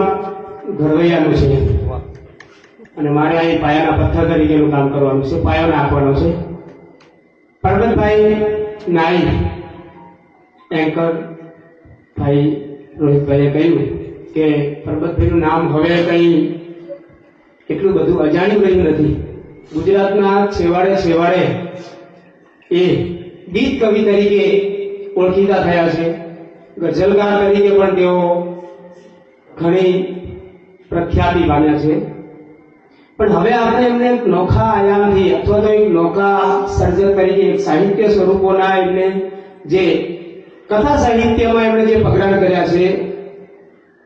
કામ ઘરવૈયાનું છે. અને મારે અહીં પાયાના પથ્થર તરીકેનું કામ કરવાનું છે પાયો નાખવાનો છે. પરબતભાઈ નાઈ એન્કર ભાઈ રોહિતભાઈએ કહ્યું કે પરબતભાઈનું નામ હવે કંઈ એટલું બધું અજાણ્યું રહ્યું નથી. ગુજરાતના છેવાડે છેવાડે એ ગીત કવિ તરીકે ઓળખીતા થયા છે. ગઝલકાર તરીકે પણ તેઓ ઘણી પ્રખ્યાતિ પામ્યા છે. પણ હવે આપણે એમને એક નોખા આયામથી અથવા તો એક નોખા સર્જન તરીકે સાહિત્ય સ્વરૂપોના એમને જે કથા સાહિત્યમાં એમણે જે પગલાં કર્યા છે,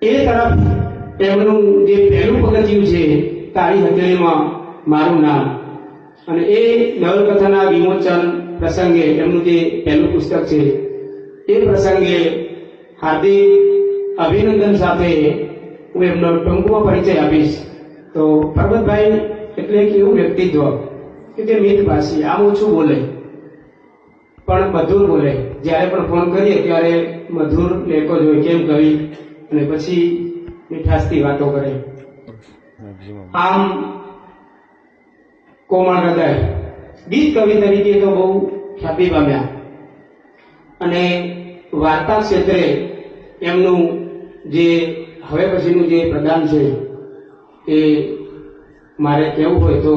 એ તરફ એમનું જે પહેલું પગથિયું છે તારી હથેળીમાં મારું નામ. અને એ નવલકથાના વિમોચન પ્રસંગે એમનું જે પહેલું પુસ્તક છે, એ પ્રસંગે હાર્દિક અભિનંદન સાથે હું એમનો ટૂંકમાં પરિચય આપીશ. તો પરબતભાઈ એટલે એક એવું વ્યક્તિત્વ કે જે મિતભાષી, આમ ઓછું બોલે. પણ મધુર બોલે. જ્યારે પણ ફોન કરીએ ત્યારે મધુર લેકો જ હોય કેમ કવિ અને પછી મીઠાશથી વાતો કરે. આમ કોમળ હૃદય. ગીત કવિ તરીકે તો બહુ ખ્યાતિ પામ્યા. અને વાર્તા ક્ષેત્રે એમનું જે હવે પછીનું જે પ્રદાન છે, એ મારે કહેવું હોય તો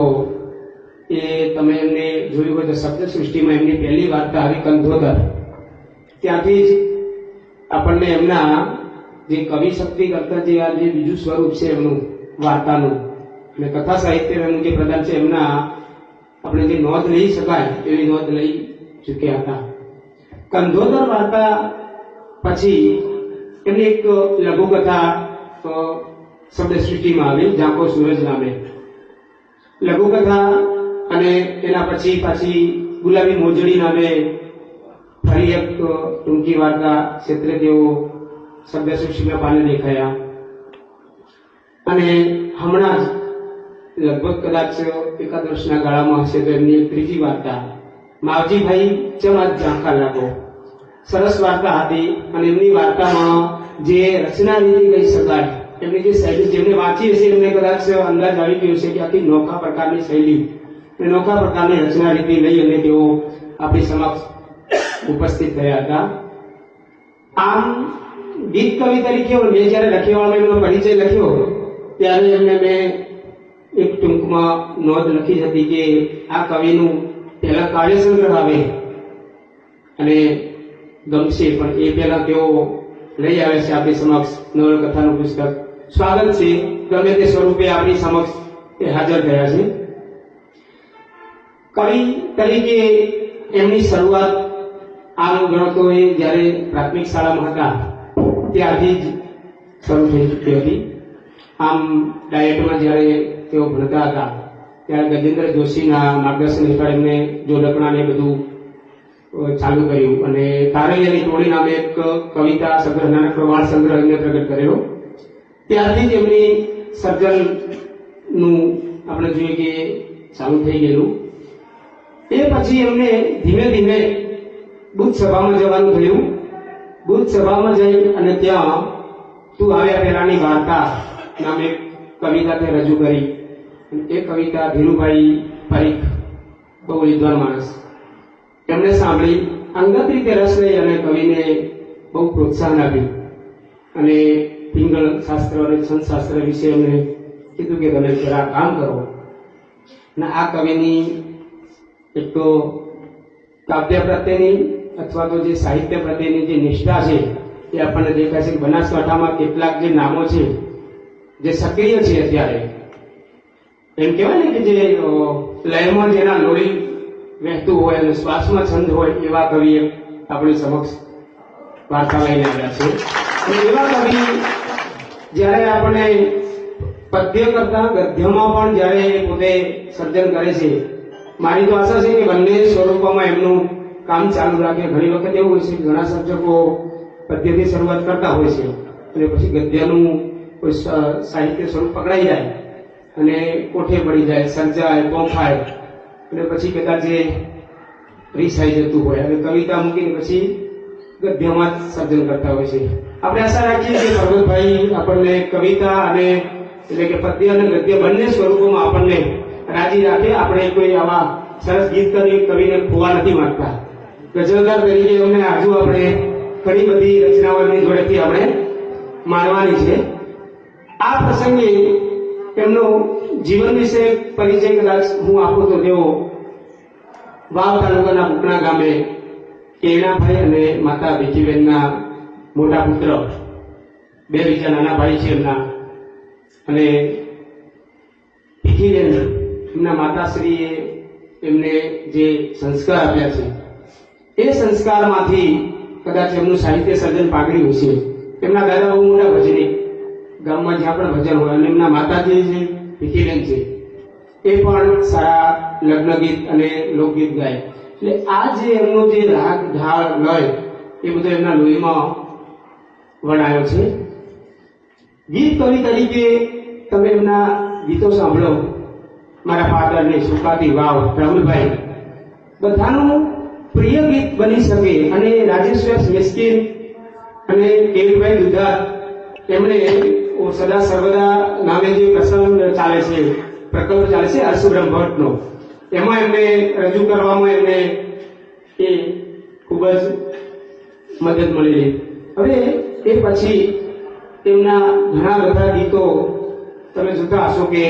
એ તમે એમને જોયું હોય તો શબ્દ સૃષ્ટિમાં એમની પહેલી વાર્તા આવી કંધોદર ત્યાંથી જ આપણને એમના જે કવિ શક્તિ કરતા જે આ જે બીજું સ્વરૂપ છે એમનું વાર્તાનું અને કથા સાહિત્યનું જે પ્રદાન છે, એમના આપણે જે નોંધ લઈ શકાય એવી નોંધ લઈ ચૂક્યા હતા. કંધોદર વાર્તા પછી એમની એક લઘુકથા અ, શબ્દ સૃષ્ટિમાં આવી ઝાંકો સૂરજ નામે. લઘુકથા અને એના પછી પાછી ગુલાબી મોજડી નામે ફરી એક ટૂંકી વાર્તા ક્ષેત્રે તેઓ શબ્દ સૃષ્ટિના પાને દેખાયા. અને હમણાં જ લગભગ કદાચ એકાદ ગાળામાં હશે તો એમની ત્રીજી વાર્તા. માવજીભાઈ ચમ આજ ઝાંખા લાગો. સરસ વાર્તા હતી અને એમની વાર્તામાં જે રચના રીતિ કહી શકાય એમની જે શૈલી, જેમને વાંચી હશે એમને કદાચ અંદાજ આવી ગયો છે કે આખી નોખા પ્રકારની શૈલી. નોખા પ્રકારની રચના રીતિ લઈ અને તેઓ આપણી સમક્ષ ઉપસ્થિત થયા હતા. આમ ગીત કવિ તરીકે મેં જ્યારે લખ્યો એમનો પરિચય લખ્યો, ત્યારે એમને મેં એક ટૂંકમાં નોંધ લખી હતી કે આ કવિનું પહેલા કાવ્ય સંગ્રહ આવે અને ગમશે, પણ એ પહેલા તેઓ લઈ આવે છે આપણી સમક્ષ નવલકથાનું પુસ્તક. સ્વાગત છે. ગમે તે સ્વરૂપે આપણી સમક્ષ એ હાજર થયા છે. કવિ તરીકે એમની શરૂઆત આમ ગણતો એ જ્યારે પ્રાથમિક શાળામાં હતા, ત્યારથી જ શરૂ થઈ ચૂકી હતી. આમ, ડાયટમાં જ્યારે તેઓ ભણતા હતા, ત્યારે ગજેન્દ્ર જોશીના માર્ગદર્શન હેઠળ એમને જોડકણાને બધું ચાલુ કર્યું. અને તારૈયાની ટોળી નામે એક કવિતા સંગ્રહ નાનકડો વાળ સંગ્રહ એમને પ્રગટ કરેલો. ત્યારથી જ એમની સર્જનનું આપણે જોઈએ કે ચાલુ થઈ ગયેલું. એ પછી એમને ધીમે ધીમે બુદ્ધ સભામાં જવાનું થયું. બુદ્ધ સભામાં જઈ અને ત્યાં તું આવ્યા પહેલાની વાર્તા નામે કવિતા તે રજૂ કરી. એ કવિતા ધીરુભાઈ પરીખ, બહુ વિદ્વાન માણસ. એમણે સાંભળી અંગત રીતે રસ અને કવિને બહુ પ્રોત્સાહન આપ્યું. અને પિંગળ શાસ્ત્ર અને છંદ શાસ્ત્ર વિશે એમણે કીધું કે તમે જરા કામ કરો. અને આ કવિની એક તો કાવ્ય પ્રત્યેની અથવા તો જે સાહિત્ય પ્રત્યેની જે નિષ્ઠા છે એ આપણને દેખાય છે કે બનાસકાંઠામાં કેટલાક જે નામો છે, જે સક્રિય છે અત્યારે. એમ કહેવાય ને કે જે લયમાં જેના લોહી વહેતું હોય અને શ્વાસમાં છંદ હોય એવા કવિ આપણી સમક્ષ વાર્તા લઈને આવ્યા છે. એવા કવિ જ્યારે આપણે પદ્ય કરતા ગદ્યમાં પણ જ્યારે પોતે સર્જન કરે છે, મારી તો આશા છે કે બંને સ્વરૂપોમાં એમનું કામ ચાલુ રાખે. ઘણી વખત એવું હોય છે ઘણા સર્જકો પદ્યથી શરૂઆત કરતા હોય છે અને પછી ગદ્યનું કોઈ સાહિત્ય સ્વરૂપ પકડાઈ જાય અને કોઠે પડી જાય, સર્જાય, પોંખાય. અને પછી કદાચ એ રીસાઈ જતું હોય. અને કવિતા મૂકીને પછી ગદ્યમાં જ સર્જન કરતા હોય છે. આપણે આશા રાખીએ કે ભગવતભાઈ આપણને કવિતા અને એટલે કે પદ્ય અને ગદ્ય બંને સ્વરૂપોમાં આપણને રાજી રાખે. આપણે કોઈ આવા સરસ ગીત કરી કવિને ખોવા નથી માંગતા. ગઝલકાર તરીકે અમને આજુ આપણે ઘણી બધી રચનાઓની જોડેથી આપણે માણવાની છે. આ પ્રસંગે એમનો જીવન વિશે પરિચય કદાચ હું આપું તો તેઓ વાવ તાલુકાના બુકણા ગામે કેણાભાઈ અને માતા બીજીબેનના મોટા પુત્ર, બે બીજા નાના ભાઈ છે એમના. અને બીજીબેન એમના માતાશ્રીએ એમને જે સંસ્કાર આપ્યા છે, એ સંસ્કારમાંથી કદાચ એમનું સાહિત્ય સર્જન પાકડ્યું છે. એમના દાદા બહુ મોટા ભજની. ગામમાં જ્યાં પણ ભજન હોય અને એમના માતાજી છે ભીખીબેન છે એ પણ સારા લગ્ન ગીત અને લોકગીત ગાય. એટલે આ જે એમનો જે રાગ ઢાળ લય, એ બધો એમના લોહીમાં વણાયો છે. ગીત કવિ તરીકે તમે એમના ગીતો સાંભળો. મારા ફાધરને સુકાતી વાવ રાહુલભાઈ બધાનું પ્રિય ગીત બની શકે અને રાજેશ્વર મિસ્કિન અને કેવીભાઈ દુધા એમણે સદા સર્વદા નામે જે પ્રસંગ ચાલે છે. પ્રકલ્પ ચાલશે છે અરસુબ્રહ્મ ભટ્ટનો. એમાં એમને રજૂ કરવામાં એમને એ ખૂબ જ મદદ મળેલી. હવે એ પછી તેમના ઘણા બધા ગીતો તમે જોતા હશો કે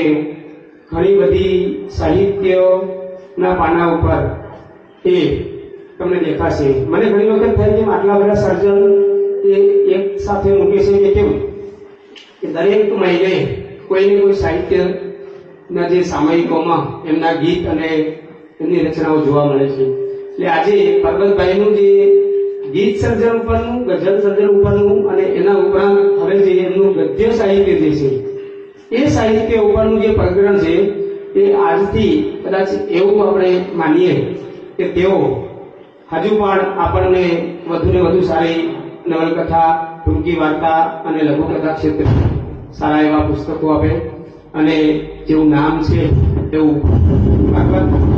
ઘણી બધી સાહિત્યના પાના ઉપર એ તમને દેખાશે. મને ઘણી વખત થાય કે આટલા બધા સર્જન એ એક સાથે મૂકે છે કે કેવું કે દરેક મહિને કોઈને કોઈ સાહિત્યના જે સામયિકોમાં એમના ગીત અને એમની રચનાઓ જોવા મળે છે. એટલે આજે પરબતભાઈનું જે ગીત સર્જન ઉપરનું, ગઝલ સર્જન ઉપરનું અને એના ઉપરાંત હવે જે એમનું ગદ્ય સાહિત્ય જે છે, એ સાહિત્ય ઉપરનું જે પ્રકરણ છે, એ આજથી કદાચ એવું આપણે માનીએ કે તેઓ હજુ પણ આપણને વધુને વધુ સારી નવલકથા, ટૂંકી વાર્તા અને લઘુકથા ક્ષેત્રે સારા એવા પુસ્તકો આપે. અને જેવું નામ છે એવું ભાગવત